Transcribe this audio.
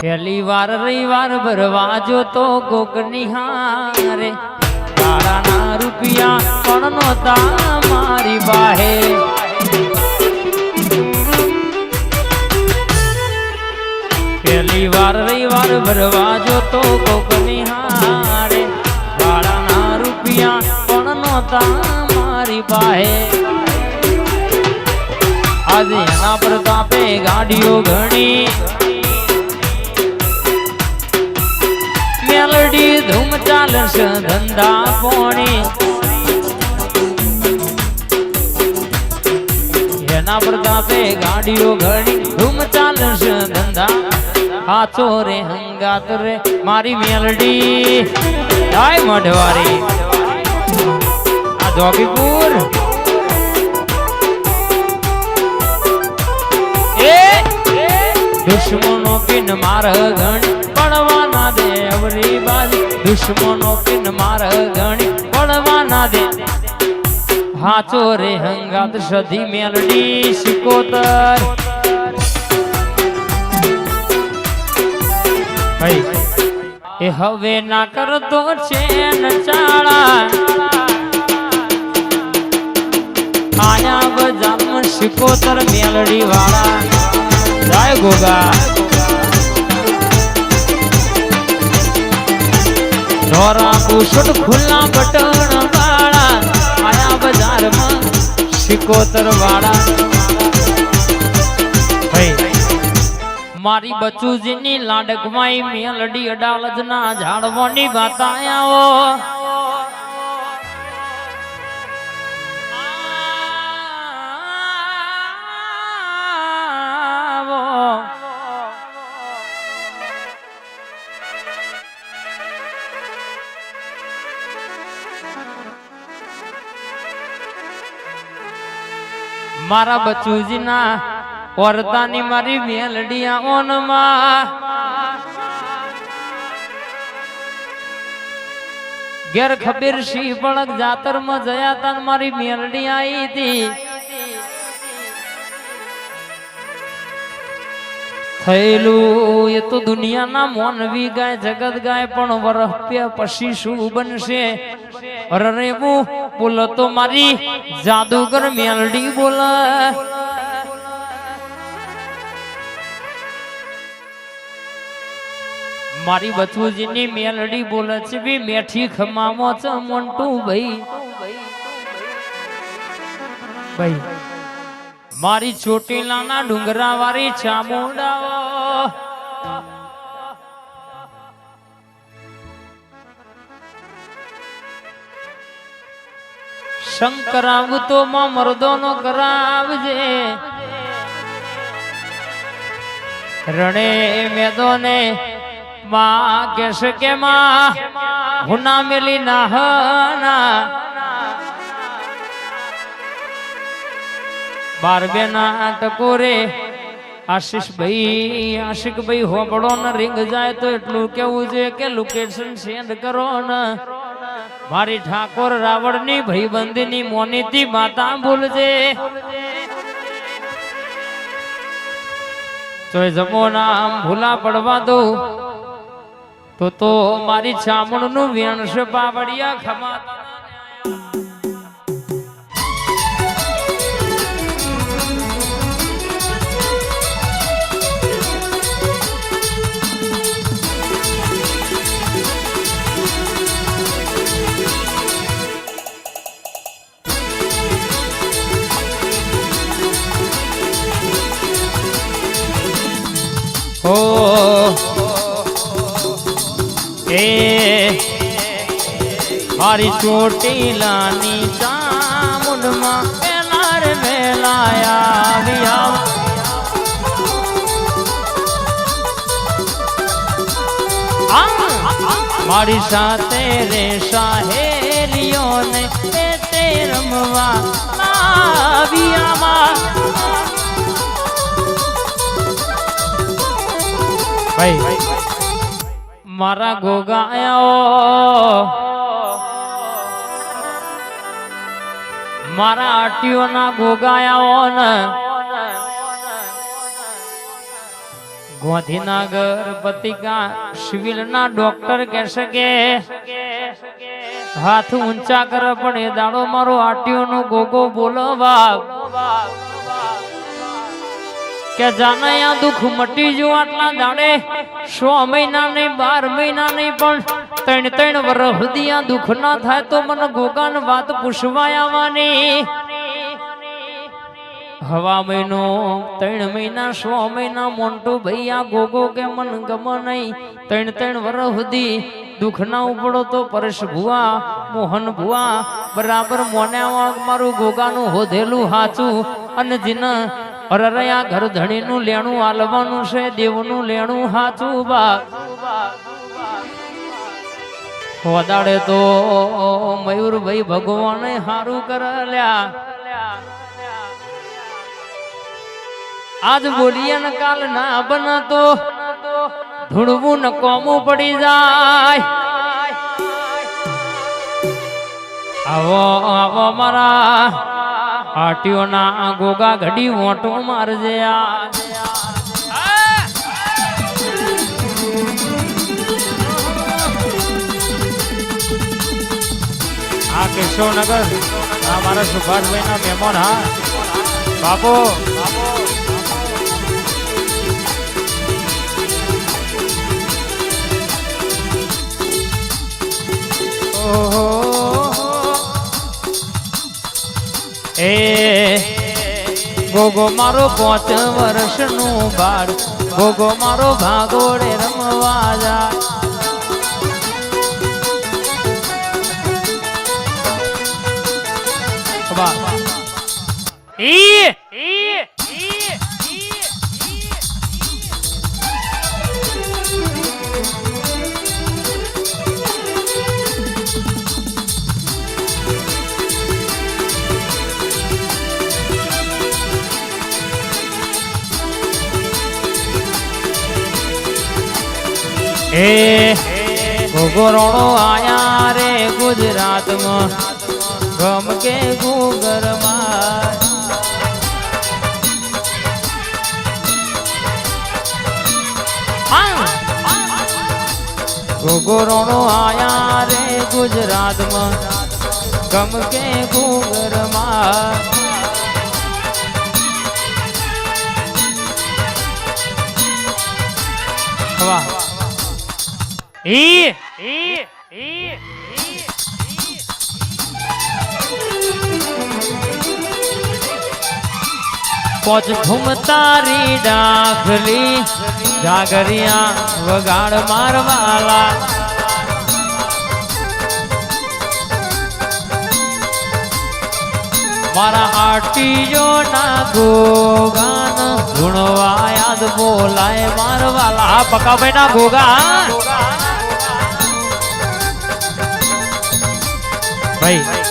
પહેલી વાર રવિવાર ભરવા જો તો કોક નિહારે. તારાના રૂપિયા પણ નહોતા મારી બાહે પહેલી વાર રવિવાર ભરવા જો તો કોક નિહારે. તારાના રૂપિયા પણ નહોતા મારી બાહે આજે એના પ્રતાપે ગાડીઓ ઘણી. ધૂમ ચાલશે ધંધા પોણી. એના પ્રતાપે ગાડીઓ ઘણી. ધૂમ ચાલશે ધંધા. હાથો રે, હંગાત રે, મારી મેલડી. જાય મઢવારી આ એ દુશ્મનો પિન માર ગણ પડવાના દેવરી બાજી. દુશ્મનો પિન માર ગણી પડવાના દે. હાચો રે હંગાત સધી મેલડી સિકોતર. ભાઈ, એ હવે ના કરતો છે ન ચાળા. આયા બજામ સિકોતર મેલડી વાળા. જાય ગોગા. ધોરા બુશટ ખુલ્લા બટણ વાળા આયા બજારમાં સિકોતર વાળા મારી બચુજીની લાડકમાઈ મેલડી અડાલજના ઝાડવાની વાત મારા બચુજીના ઓરતાની મારી મેલડિયા ઓનમાં. ઘેર ખબીર સિંહ પડક જાતરમાં જયા તા મારી મેલડી આવી હતી. થયેલું એ તો દુનિયાના મોનવી ગાય, જગત ગાય, પણ વરપ્ય પછી શું બનશે? હું બોલો તો મારી જાદુગર મેલડી બોલે. મારી બચુજીની મેલડી બોલે છે બી મેઠી ખમામો છે મોન્ટુ ભાઈ. ભાઈ, મારી ચોટીલાના ડુંગરા વાળી ચામુંડાઓ શંકરાવ તો માં મરદો નો કરાવજે. રણે મેદોને માં કેશ કે માં હુના મેલી ના હના બાર બેના ટકોરે આશીષ ભાઈ આશિક ભાઈ હોબળો ને રીંગ જાય તો એટલું કેવું છે કે લોકેશન સેન્ડ કરો ને. મારી ઠાકોર રાવણની ભાઈબંધી ની મોનીતી માતા ભૂલજે. તો જમો નામ ભૂલા પડવા દો, તો તો મારી ચામણનું વેણસ પાવડિયા ખમા હો એ મારી ચોટીલાની ચામુંડમાં પેલાર મેલાયા આવ્યા મારી સાથે રે સાહેલીઓને તે રમવા લાવ્યામાં ભાઈ. મારા ગોગાયા મારા આટીઓના ગોગાયાઓ ને ગોધીનગર પતિકા સિવિલ ના ડોક્ટર કહેશે કે હાથ ઊંચા કરે પણ એ દાડો મારો આટીઓ નો ગોગો બોલો બાપ કે જાને આ દુઃખ મટી જો આટલા દાડે? સો મહિના નહીં બાર મહિના નહીં પણ ત્રણ ત્રણ વર્ષ સુધી આ દુઃખ ના થાય તો મને ગોગાન વાત પૂછવા આવવાની. હવા મહિનો, ત્રણ મહિના, સો મહિના, મોન્ટુ આ ગોગો કે મન ગમ નહીં. ત્રણ ત્રણ વર્ષ સુધી દુઃખ ના ઉપડો તો પરેશ ભુવા, મોહન ભુવા. બરાબર મોને મારું ગોગાનું હોધેલું હાચું. અને જીના અરરયા ઘર ધણીનું લેણું આલવાનું છે, દેવનું લેણું હાથું બા. વદાડે તો મયુરભાઈ ભગવાને હારું કરલ્યા. આજ બોલીએ ને કાલ ના બનાતો ધૂળવું ને કોમું પડી જાય. આવો આવો મારા આટીઓના ગોગા ઘડી ઓટો મારજે આ આ કેશવનગર. આ મારા સુભાષભાઈ ના મહેમાન, હા. બાપુ. એ ગોગો મારો પાંચ વર્ષનું બાળ ગોગો મારો ભાગોડે રમવા જાય. એ ગોગોરણો આયા રે ગુજરાતમાં. ગમ કે ગુગરમાં ગોગોરણો આયા રે ગુજરાતમાં. ગમ કે ગુગરમાં વાહ. ઈ ઈ ઈ પોચ ઘૂમતારી ડાખલી જાગરિયા વગાડ મારવાલા મારા આટીયો ના ગોગાન ગુણવા યાદ બોલાય મારવાલા પકાભાઈ ના ગોગા. ભાઈ